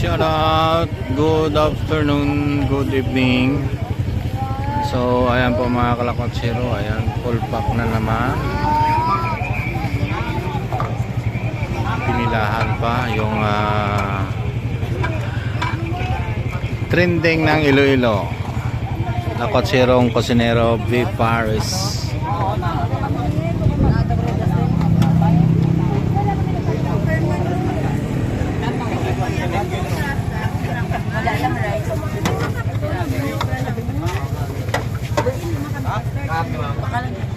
Shout out. Good afternoon, good evening. So, ayan po mga kalakot zero. Ayan, full pack na naman. Pinilahan pa yung ah, trending ng Iloilo. Lakot zero ang kusinero V.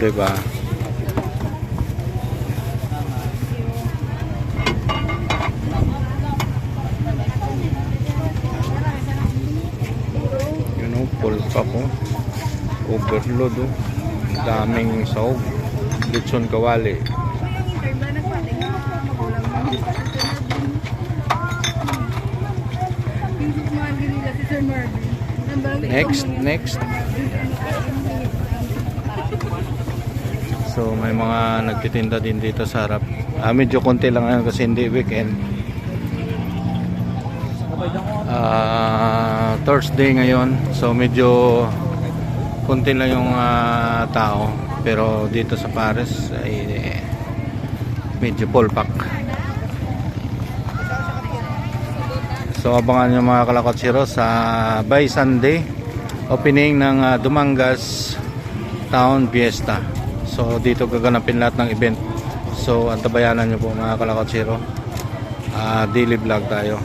Paris. Diba? Yun o, full pack o. Overload o. Ang daming sahog. Litson kawali. Next, next. So may mga nagtitinda din dito sa harap. Ah, medyo konti lang ngayon kasi hindi weekend. Ah, Thursday ngayon. So medyo konti lang yung ah, tao. Pero dito sa Paris ay eh, medyo full pack. So abangan nyo mga kalakot zero sa by Sunday opening ng ah, Dumangas Town Fiesta. So dito gaganapin lahat ng event. So antabayanan nyo po mga kalakot zero. Ah, daily vlog tayo.